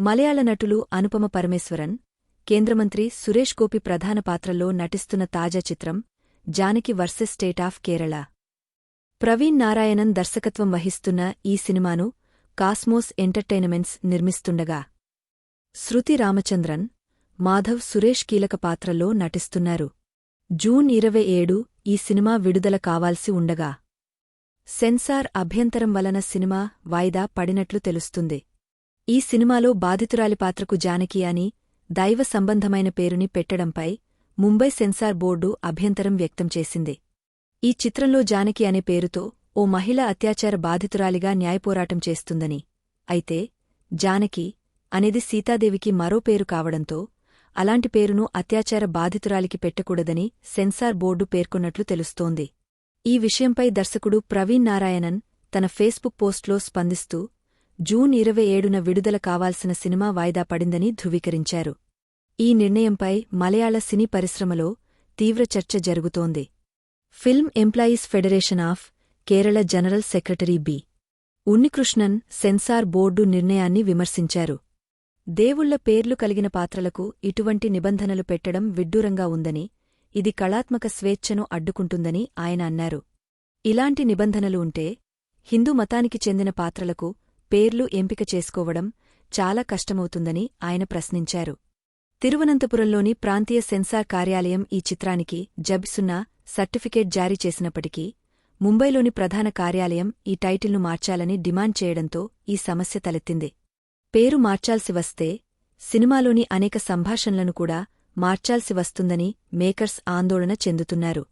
మలయాళ నటులు అనుపమ పరమేశ్వరన్ కేంద్రమంత్రి సురేష్ గోపి ప్రధాన పాత్రల్లో నటిస్తున్న తాజా చిత్రం Janaki versus state of Kerala. Praveen Narayanan దర్శకత్వం వహిస్తున్న ఈ సినిమాను కాస్మోస్ ఎంటర్టైన్మెంట్స్ నిర్మిస్తుండగా శృతి రామచంద్రన్ మాధవ్ సురేష్ కీలక పాత్రల్లో నటిస్తున్నారు. జూన్ ఇరవై ఏడు ఈ సినిమా విడుదల కావాల్సి ఉండగా సెన్సార్ అభ్యంతరం వలన సినిమా వాయిదా పడినట్లు తెలుస్తుంది. ఈ సినిమాలో బాధితురాలి పాత్రకు జానకి అని దైవ సంబంధమైన పేరుని పెట్టడంపై ముంబై సెన్సార్ బోర్డు అభ్యంతరం వ్యక్తం చేసింది. ఈ చిత్రంలో జానకి అనే పేరుతో ఓ మహిళ అత్యాచార బాధితురాలిగా న్యాయపోరాటం చేస్తుందని. అయితే జానకి అనేది సీతాదేవికి మరో పేరు కావడంతో అలాంటి పేరును అత్యాచార బాధితురాలికి పెట్టకూడదని సెన్సార్ బోర్డు పేర్కొన్నట్లు తెలుస్తోంది. ఈ విషయంపై దర్శకుడు ప్రవీణ్ నారాయణన్ తన ఫేస్బుక్ పోస్ట్లో స్పందిస్తూ జూన్ ఇరవై ఏడున విడుదల కావాల్సిన సినిమా వాయిదా పడిందని ధృవీకరించారు. ఈ నిర్ణయంపై మలయాళ సినీ పరిశ్రమలో తీవ్ర చర్చ జరుగుతోంది. Film employees federation of Kerala general secretary B. Unnikrishnan censor board నిర్ణయాన్ని విమర్శించారు. దేవుళ్ళ పేర్లు కలిగిన పాత్రలకు ఇటువంటి నిబంధనలు పెట్టడం విడ్డూరంగా ఉందని ఇది కళాత్మక స్వేచ్ఛను అడ్డుకుంటుందని ఆయన అన్నారు. ఇలాంటి నిబంధనలు ఉంటే హిందూ మతానికి చెందిన పాత్రలకు పేర్లు ఎంపిక చేసుకోవడం చాలా కష్టమవుతుందని ఆయన ప్రశ్నించారు. తిరువనంతపురంలోని ప్రాంతీయ సెన్సార్ కార్యాలయం ఈ చిత్రానికి జబ్సున్నా సర్టిఫికేట్ జారీ చేసినప్పటికీ ముంబైలోని ప్రధాన కార్యాలయం ఈ టైటిల్ను మార్చాలని డిమాండ్ చేయడంతో ఈ సమస్య తలెత్తింది. పేరు మార్చాల్సి వస్తే సినిమాలోని అనేక సంభాషణలను కూడా మార్చాల్సి వస్తుందని మేకర్స్ ఆందోళన చెందుతున్నారు.